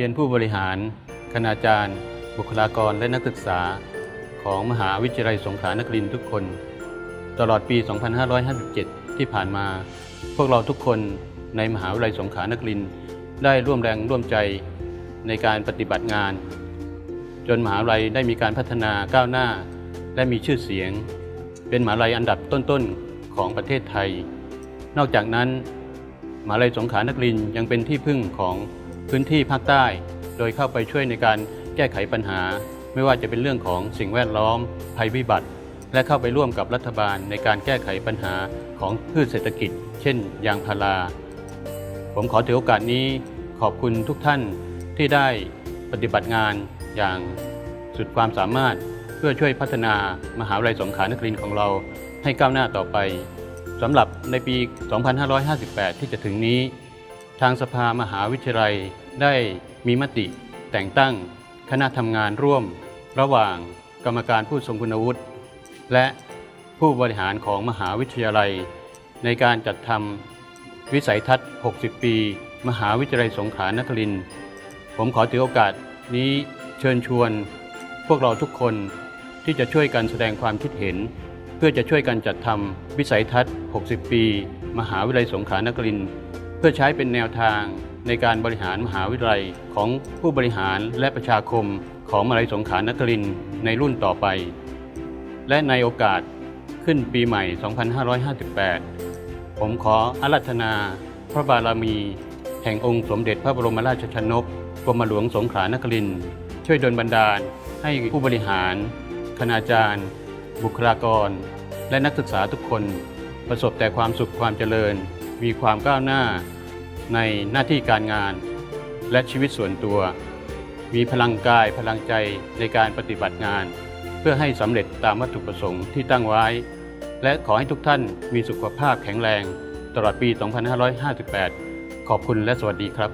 รียนผู้บริหาร คณาจารย์ บุคลากรและนักศึกษา ของมหาวิทยาลัยสงขลานครินทร์ทุกคน ตลอดปี 2557 ที่ผ่านมา พวกเราทุกคนในมหาวิทยาลัยสงขลานครินทร์ได้ร่วมแรงร่วมใจในการปฏิบัติงาน จนมหาวิทยาลัยได้มีการพัฒนาก้าวหน้า และมีชื่อเสียง เป็นมหาวิทยาลัยอันดับต้นๆของประเทศไทย นอกจากนั้นมหาวิทยาลัยสงขลานครินทร์ยังเป็นที่พึ่งของ พื้นที่ภาคใต้ โดยเข้าไปช่วยในการแก้ไขปัญหา ไม่ว่าจะเป็นเรื่องของสิ่งแวดล้อม ภัยพิบัติ และเข้าไปร่วมกับรัฐบาลในการแก้ไขปัญหาของพืชเศรษฐกิจ เช่น ยางพารา ผมขอถือโอกาสนี้ขอบคุณทุกท่านที่ได้ปฏิบัติงานอย่างสุดความสามารถเพื่อช่วยพัฒนามหาวิทยาลัยสงขลานครินทร์ของเราให้ก้าวหน้าต่อไปสำหรับในปี 2558 ที่จะถึงนี้ ทางสภามหาวิทยาลัยได้มีมติ แต่งตั้งคณะทำงานร่วม ระหว่างกรรมการผู้ทรงคุณวุฒิและผู้บริหารของมหาวิทยาลัย ในการจัดทำวิสัยทัศน์ 60 ปี มหาวิทยาลัยสงขลานครินทร์ผมขอถือโอกาสนี้เชิญชวน พวกเราทุกคนที่จะช่วยกันแสดงความคิดเห็น เพื่อจะช่วยกันจัดทำวิสัยทัศน์ 60 ปี มหาวิทยาลัยสงขลานครินทร์ เพื่อใช้เป็นแนวทางในการบริหารมหาวิทยาลัยของผู้บริหารและประชาคมของมหาวิทยาลัยสงขลานครินทร์ในรุ่นต่อไป และในโอกาสขึ้นปีใหม่ 2558 ผมขออารัธนา พระบารมี แห่งองค์สมเด็จพระบรมราชชนกกรมหลวงสงขลานครินทร์ช่วยดลบันดาลให้ผู้บริหาร คณาจารย์ บุคลากร และนักศึกษาทุกคน ประสบแต่ความสุขความเจริญ มีความก้าวหน้าในหน้าที่การงาน และชีวิตส่วนตัว มีพลังกายพลังใจในการปฏิบัติงาน เพื่อให้สำเร็จตามวัตถุประสงค์ที่ตั้งไว้ และขอให้ทุกท่านมีสุขภาพแข็งแรง ตลอดปี 2558 ขอบคุณและสวัสดีครับ